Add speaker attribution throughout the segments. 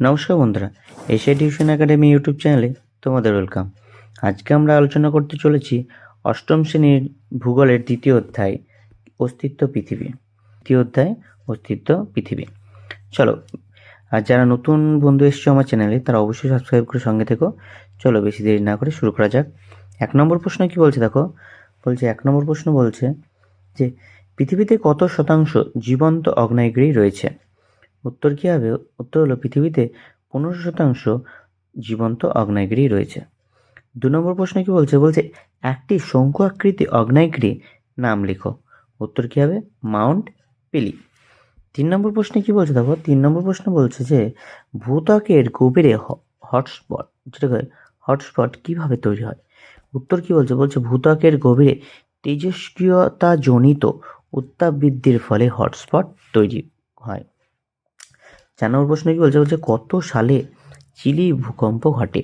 Speaker 1: নমস্কার বন্ধুরা, Asia tuition academy YouTube চ্যানেলে তোমাদের ওয়েলকাম। আজকে আমরা আলোচনা করতে চলেছি অষ্টম শ্রেণির ভূগোলের দ্বিতীয় অধ্যায়, অস্তিত্ব পৃথিবী। দ্বিতীয় অধ্যায়, অস্তিত্ব পৃথিবী। চলো, আর যারা নতুন বন্ধু এসছো আমার চ্যানেলে, তারা অবশ্যই সাবস্ক্রাইব করে সঙ্গে থেকো। চলো বেশি দেরি না করে শুরু করা যাক। এক নম্বর প্রশ্ন কি বলছে দেখো? বলছে, এক নম্বর প্রশ্ন বলছে যে, পৃথিবীতে কত শতাংশ জীবন্ত অগ্নেয়গিরি রয়েছে? উত্তর কী হবে? উত্তর হলো পৃথিবীতে পনেরো শতাংশ জীবন্ত অগ্নেয়গিরি রয়েছে। দু নম্বর প্রশ্ন কি বলছে? বলছে, একটি শঙ্কু আকৃতি অগ্নেয়গিরি নাম লেখো। উত্তর কী হবে? মাউন্ট পেলি। তিন নম্বর প্রশ্নে কি বলছে? দেখো, তিন নম্বর প্রশ্ন বলছে যে, ভূত্বকের গভীরে হটস্পট যেটা হটস্পট কীভাবে তৈরি হয়? উত্তর কি বলছে? বলছে, ভূত্বকের গভীরে তেজস্ক্রিয়তাজনিত উত্তাপ বৃদ্ধির ফলে হটস্পট তৈরি হয়। চার নম্বর প্রশ্ন কি বলছে? বলছে, কত সালে চিলি ভূকম্প ঘটে?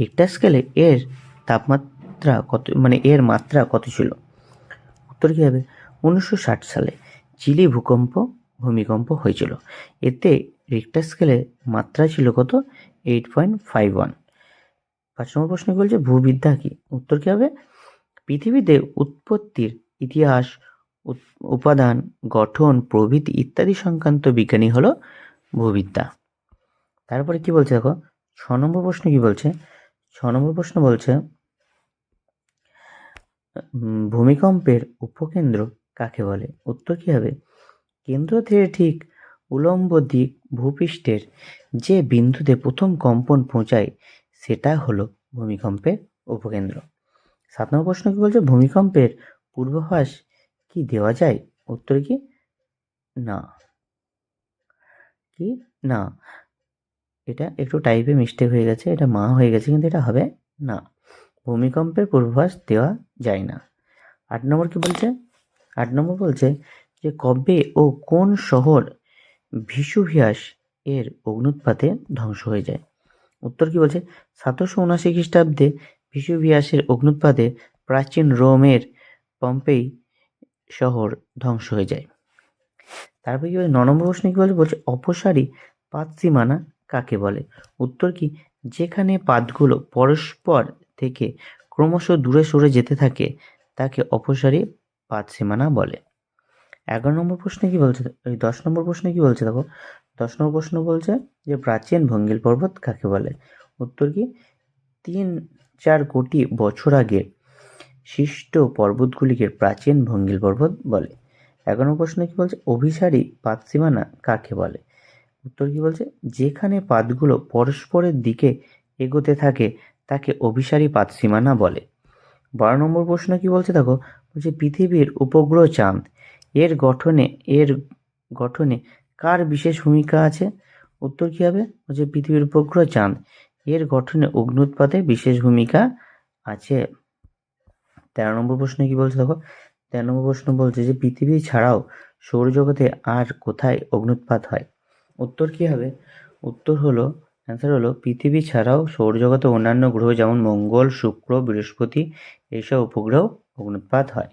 Speaker 1: রিক্টার স্কেলে এর তাপমাত্রা কত মানে এর মাত্রা কত ছিল? উত্তর কী হবে? উনিশশো ষাট সালে চিলি ভূকম্প, ভূমিকম্প হয়েছিল। এতে রিক্টার স্কেলে মাত্রা ছিল কত? এইট পয়েন্ট ফাইভ ওয়ান পাঁচ নম্বর প্রশ্ন বলছে? ভূবিদ্যা কী? উত্তর কী হবে? পৃথিবীতে উৎপত্তির ইতিহাস উপাদান, গঠন, প্রভৃতি ইত্যাদি সংক্রান্ত বিজ্ঞানী হলো ভূবিদ্যা। তারপরে কি বলছে দেখো? ছ নম্বর প্রশ্ন কি বলছে? ছ নম্বর প্রশ্ন বলছে ভূমিকম্পের উপকেন্দ্র কাকে বলে? উত্তর কী হবে? কেন্দ্র থেকে ঠিক উলম্ব দিক ভূপৃষ্ঠের যে বিন্দুতে প্রথম কম্পন পৌঁছায়, সেটা হলো ভূমিকম্পের উপকেন্দ্র। সাত নম্বর প্রশ্ন কি বলছে? ভূমিকম্পের পূর্বাভাস কি দেওয়া যায়? উত্তর কি? না। কি? না। এটা একটু টাইপে মিস্টেক হয়ে গেছে, এটা মা হয়ে গেছে, কিন্তু এটা হবে না। ভূমিকম্পের পূর্বাভাস দেওয়া যায় না। আট নম্বর কি বলছে? আট নম্বর বলছে যে, কবে ও কোন শহর ভিসুভিয়াস এর অগ্নুৎপাতে ধ্বংস হয়ে যায়? উত্তর কি বলছে? সাতশো উনআশি খ্রিস্টাব্দে ভিসুভিয়াসের অগ্নুৎপাতে প্রাচীন রোমের পম্পেই শহর ধ্বংস হয়ে যায়। তারপরে কী বলে নম্বর প্রশ্ন কী বলছে বলছে, অপসারী পাত সীমানা কাকে বলে? উত্তর কি? যেখানে পাতগুলো পরস্পর থেকে ক্রমশ দূরে সরে যেতে থাকে, তাকে অপসারী পাত সীমানা বলে। এগারো নম্বর প্রশ্নে কি বলছে? এই দশ নম্বর প্রশ্নে কি বলছে দেখো? দশ নম্বর প্রশ্ন বলছে যে, প্রাচীন ভঙ্গিল পর্বত কাকে বলে? উত্তর কি? তিন চার কোটি বছর আগে সৃষ্ট পর্বতগুলিকে প্রাচীন ভঙ্গিল পর্বত বলে। এগারো প্রশ্ন কি বলছে? অভিসারী পাত সীমানা কাকে বলে? উত্তর কি বলছে? যেখানে পাতগুলো পরস্পরের দিকে এগোতে থাকে, তাকে অভিসারী পাত সীমানা বলে। বারো নম্বর প্রশ্ন কি বলছে? দেখো, বলছে পৃথিবীর উপগ্রহ চাঁদ, এর গঠনে এর গঠনে কার বিশেষ ভূমিকা আছে? উত্তর কী হবে? বলছে পৃথিবীর উপগ্রহ চাঁদ, এর গঠনে অগ্নুৎপাতে বিশেষ ভূমিকা আছে। তেরো নম্বর প্রশ্ন কি বলছে? দেখো তেরো নম্বর প্রশ্ন বলছে যে, পৃথিবী ছাড়াও সৌরজগতে আর কোথায় অগ্নুৎপাত হয়? উত্তর কী হবে? উত্তর হলো অ্যান্সার হলো, পৃথিবী ছাড়াও সৌরজগতে অন্যান্য গ্রহ যেমন মঙ্গল, শুক্র, বৃহস্পতি এইসব উপগ্রহ অগ্নুৎপাত হয়।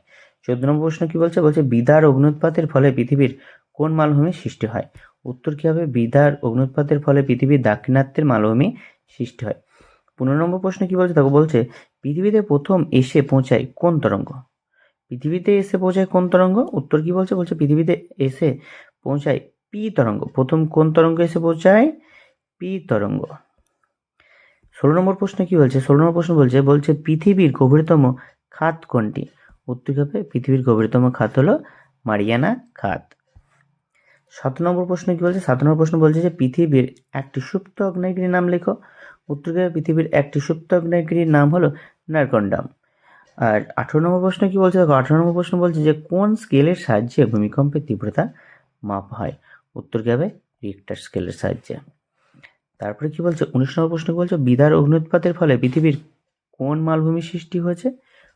Speaker 1: চোদ্দ নম্বর প্রশ্ন কী বলছে? বলছে, বিদার অগ্নুৎপাতের ফলে পৃথিবীর কোন মালভূমির সৃষ্টি হয়? উত্তর কী হবে? বিদার অগ্নুৎপাতের ফলে পৃথিবীর দাক্ষিণাত্যের মালভূমি সৃষ্টি হয়। পনেরো নম্বর প্রশ্ন কী বলছে? তাকে বলছে, পৃথিবীতে প্রথম এসে পৌঁছায় কোন তরঙ্গ? পৃথিবীতে এসে পৌঁছায় কোন তরঙ্গ? উত্তর কী বলছে? বলছে পৃথিবীতে এসে পৌঁছায় পি তরঙ্গ। প্রথম কোন তরঙ্গ এসে পৌঁছায়? পি তরঙ্গ। ষোলো নম্বর প্রশ্ন কি বলছে? ষোলো নম্বর প্রশ্ন বলছে বলছে পৃথিবীর গভীরতম খাত কোনটি? উত্তর হবে পৃথিবীর গভীরতম খাত হলো মারিয়ানা খাত। সাত নম্বর প্রশ্ন কি বলছে? সাত নম্বর প্রশ্ন বলছে যে পৃথিবীর একটি সুপ্ত অগ্নেয়গিরির নাম লেখো। উত্তর পৃথিবীর একটি সুপ্ত অগ্নেয়গিরির নাম হলো নারকন্ডাম। আর আঠেরো নম্বর প্রশ্ন কি বলছে? দেখো, আঠেরো নম্বর প্রশ্ন বলছে যে, কোন স্কেলের সাহায্যে ভূমিকম্পের তীব্রতা মাপ হয়? উত্তর কী হবে? রিক্টার স্কেলের সাহায্যে। তারপরে কি বলছে? উনিশ নম্বর প্রশ্ন বলছে? বিদার অগ্নুৎপাতের ফলে পৃথিবীর কোন মালভূমি সৃষ্টি হয়েছে?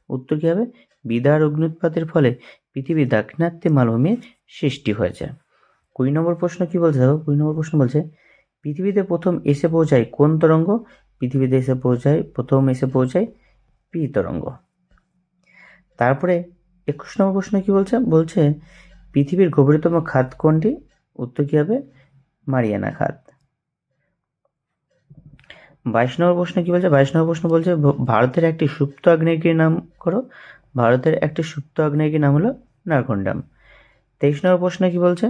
Speaker 1: উত্তর কী হবে? বিদার অগ্নুৎপাতের ফলে পৃথিবীর দাক্ষিণাত্যে মালভূমির সৃষ্টি হয়েছে। কুড়ি নম্বর প্রশ্ন কি বলছে? দেখো, কুড়ি নম্বর প্রশ্ন বলছে, পৃথিবীতে প্রথম এসে পৌঁছায় কোন তরঙ্গ? পৃথিবীতে এসে পৌঁছায়, প্রথম এসে পৌঁছায় পি তরঙ্গ। তারপরে একুশ নম্বর প্রশ্ন কি বলছে? বলছে, পৃথিবীর গভীরতম খাত কোনটি? উত্তর কী হবে? মারিয়ানা খাত। বাইশ নম্বর প্রশ্ন কি বলছে? বাইশ নম্বর প্রশ্ন বলছে ভারতের একটি সুপ্ত আগ্নেয়গিরির নাম করো। ভারতের একটি সুপ্ত আগ্নেয়গিরির নাম হলো নারকন্ডাম। তেইশ নম্বর প্রশ্ন কি বলছে?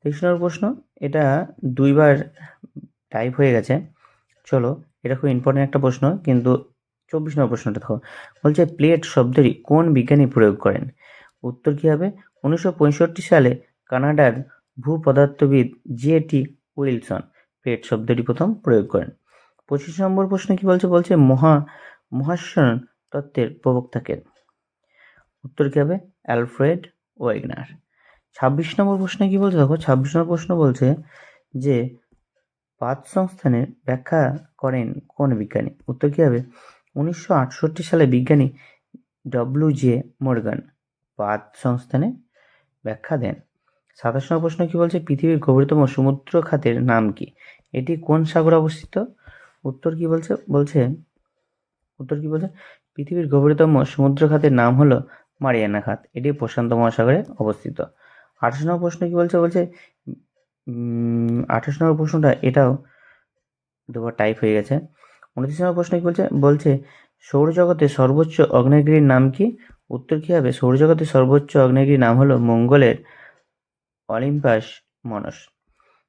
Speaker 1: তেইশ নম্বর প্রশ্ন, এটা দুইবার টাইপ হয়ে গেছে। চলো, এটা খুব ইম্পর্টেন্ট একটা প্রশ্ন, কিন্তু চব্বিশ নম্বর প্রশ্নটা দেখো। বলছে, প্লেট শব্দটি কোন বিজ্ঞানী প্রয়োগ করেন? উত্তর কী হবে? উনিশশো পঁয়ষট্টি সালে কানাডার ভূপদার্থবিদ জে টি উইলসন প্লেট শব্দটি প্রথম প্রয়োগ করেন। পঁচিশ নম্বর প্রশ্ন কি বলছে? বলছে, মহা মহাশন তত্ত্বের প্রবক্তাকে। উত্তর কী হবে? Alfred Wegener. ছাব্বিশ নম্বর প্রশ্নে কি বলছে? দেখো, ছাব্বিশ নম্বর প্রশ্ন বলছে যে পাত সংস্থানের ব্যাখ্যা করেন কোন বিজ্ঞানী? উত্তর কী হবে? উনিশশো আটষট্টি সালে বিজ্ঞানী ডব্লিউ জে মর্গান পাত সংস্থানে ব্যাখ্যা দেন। সাতাশ নম্বর প্রশ্ন কি বলছে? পৃথিবীর গভীরতম সমুদ্র খাতের নাম কি? এটি কোন সাগরে অবস্থিত? উত্তর কি বলছে? বলছে, উত্তর কি বলছে? পৃথিবীর গভীরতম সমুদ্র খাতের নাম হলো মারিয়ানা খাত। এটি প্রশান্ত মহাসাগরে অবস্থিত। আঠাশ নম্বর প্রশ্ন কি বলছে? বলছে আঠাশ নম্বর প্রশ্নটা এটাও দুবার টাইপ হয়ে গেছে। উনত্রিশ নম্বর প্রশ্ন কি বলছে? বলছে, সৌরজগতের সর্বোচ্চ আগ্নেয়গিরির নাম কি? উত্তর কী হবে? সৌরজগতের সর্বোচ্চ আগ্নেয়গিরির নাম হলো মঙ্গলের অলিম্পাস মনস।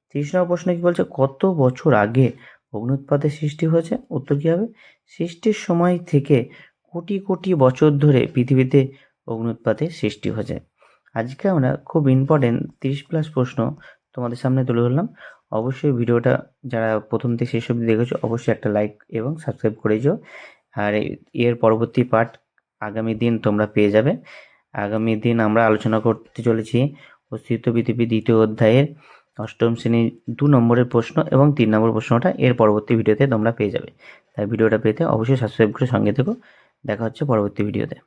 Speaker 1: তিরিশ নম্বর প্রশ্ন কি বলছে? কত বছর আগে অগ্নুৎপাতের সৃষ্টি হয়েছে? উত্তর কী হবে? সৃষ্টির সময় থেকে কোটি কোটি বছর ধরে পৃথিবীতে অগ্নুৎপাতের সৃষ্টি হয়েছে। আজকে আমরা খুব ইম্পর্টেন্ট তিরিশ প্লাস প্রশ্ন তোমাদের সামনে তুলে ধরলাম। অবশ্যই ভিডিওটা যারা প্রথম থেকে শেষ অবধি দেখেছ, অবশ্যই একটা লাইক এবং সাবস্ক্রাইব করে যেও আর এর পরবর্তী পার্ট আগামী দিন তোমরা পেয়ে যাবে। আগামী দিন আমরা আলোচনা করতে চলেছি অস্তিত্ব পৃথিবী দ্বিতীয় অধ্যায়ের অষ্টম শ্রেণির দু নম্বরের প্রশ্ন এবং তিন নম্বর প্রশ্নটা এর পরবর্তী ভিডিওতে তোমরা পেয়ে যাবে। তাই ভিডিওটা পেতে অবশ্যই সাবস্ক্রাইব করে সঙ্গে থেকো। দেখা হচ্ছে পরবর্তী ভিডিওতে।